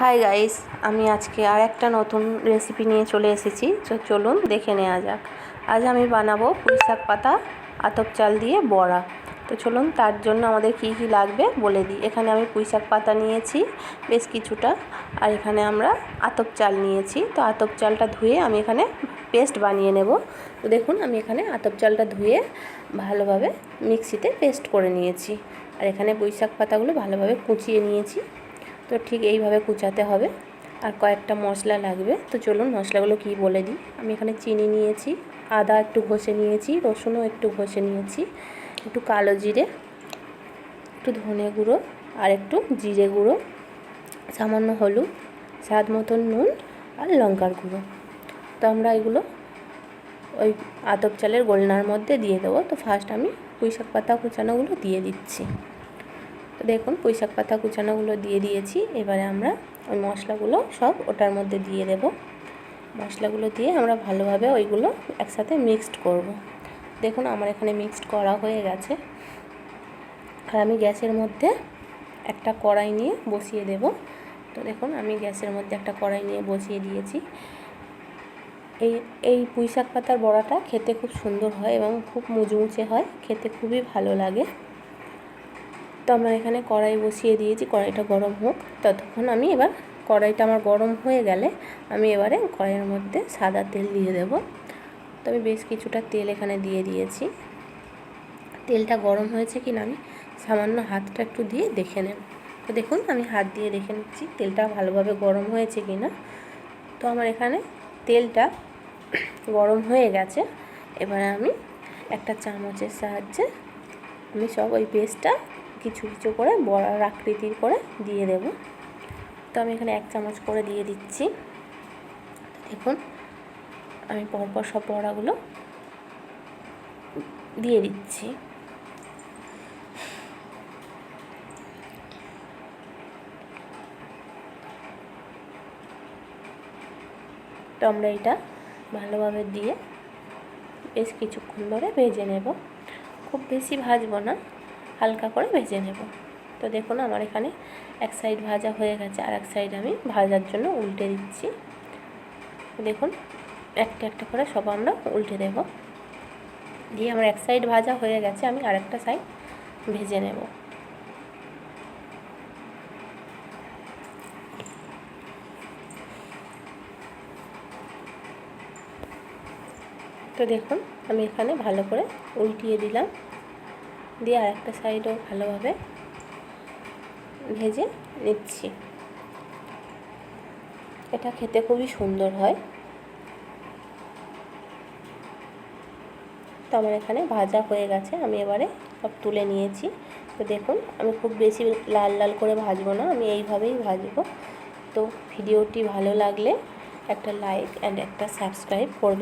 Hi guys আমি আজকে আর একটা নতুন রেসিপি নিয়ে চলে এসেছি। তো চলুন দেখে নেওয়া যাক। আজ আমি বানাবো পুঁই শাক পাতা, আতপ চাল দিয়ে বড়া। তো চলুন তার জন্য আমাদের কি কি লাগবে বলে দিই। এখানে আমি পুঁই শাক পাতা নিয়েছি, বেশ কিছুটা। আর এখানে আমরা আতপ চাল নিয়েছি। তো আতপ চালটা ধুয়ে আমি এখানে পেস্ট বানিয়ে নেব। তো দেখুন, আমি এখানে আতপ চালটা ধুয়ে ভালোভাবে মিক্সিতে পেস্ট করে নিয়েছি। আর এখানে পুঁই শাক পাতাগুলো ভালোভাবে কুচিয়ে নিয়েছি। তো ঠিক এইভাবে কুচাতে হবে। আর কয়েকটা মশলা লাগবে। তো চলুন মশলাগুলো কি বলে দিই। আমি এখানে চিনি নিয়েছি, আদা একটু ঘষে নিয়েছি, রসুনও একটু ঘষে নিয়েছি, একটু কালো জিরে, একটু ধনে গুঁড়ো আর একটু জিরে গুঁড়ো, সামান্য হলুদ, স্বাদ মতন নুন আর লঙ্কার গুঁড়ো। তো আমরা এগুলো ওই আতপ চালের গোলনার মধ্যে দিয়ে দেবো। তো ফার্স্ট আমি পুঁই শাক পাতা কুচানোগুলো দিয়ে দিচ্ছি। দেখুন পুঁই শাক পাতা কুচানোগুলো দিয়ে দিয়েছি। এবারে আমরা ওই মশলাগুলো সব ওটার মধ্যে দিয়ে দেব। মশলাগুলো দিয়ে আমরা ভালোভাবে ওইগুলো একসাথে মিক্সড করব। দেখুন আমার এখানে মিক্সড করা হয়ে গেছে। আর আমি গ্যাসের মধ্যে একটা কড়াই নিয়ে বসিয়ে দেব। তো দেখুন আমি গ্যাসের মধ্যে একটা কড়াই নিয়ে বসিয়ে দিয়েছি। এই এই পুঁই শাক পাতার বড়াটা খেতে খুব সুন্দর হয় এবং খুব মুচমুচে হয়। খেতে খুবই ভালো লাগে। আমরা এখানে কড়াই বসিয়ে দিয়েছি, কড়াইটা গরম হোক। ততক্ষণ আমি এবার কড়াইটা আমার গরম হয়ে গেলে আমি এবারে কড়াইয়ের মধ্যে সাদা তেল দিয়ে দেব। তো আমি বেশ কিছুটা তেল এখানে দিয়ে দিয়েছি। তেলটা গরম হয়েছে কি না আমি সামান্য হাতটা একটু দিয়ে দেখে নেব। তো দেখুন, আমি হাত দিয়ে দেখে নিচ্ছি তেলটা ভালোভাবে গরম হয়েছে কি না তো আমার এখানে তেলটা গরম হয়ে গেছে। এবারে আমি একটা চামচের সাহায্যে আমি সব ওই পেস্টটা কিছু কিছু করে বড়ার আকৃতির করে দিয়ে দেব। তো আমি এখানে এক চামচ করে দিয়ে দিচ্ছি। দেখুন, আমি পরপর সব বড়াগুলো দিয়ে দিচ্ছি। তো আমরা এটা ভালোভাবে দিয়ে বেশ কিছুক্ষণ ধরে ভেজে নেব। খুব বেশি ভাজবো না। হালকা করে ভেজে নেব। তো দেখুন আমার এখানে এক সাইড ভাজা হয়ে গেছে আর এক সাইড আমি ভাজার জন্য উল্টে দিচ্ছি। দেখুন একটা একটা করে সব আমরা উল্টে দেব। দিয়ে আমার এক সাইড ভাজা হয়ে গেছে আমি আরেকটা সাইড ভেজে নেব। তো দেখুন আমি এখানে ভালো করে উল্টিয়ে দিলাম। দিয়ে আর একটা সাইডও ভালোভাবে ভেজে নিচ্ছি। এটা খেতে খুবই সুন্দর হয়। তো আমার এখানে ভাজা হয়ে গেছে, আমি এবারে সব তুলে নিয়েছি। তো দেখুন, আমি খুব বেশি লাল লাল করে ভাজবো না, আমি এইভাবেই ভাজবো। তো ভিডিওটি ভালো লাগলে একটা লাইক অ্যান্ড একটা সাবস্ক্রাইব করবেন।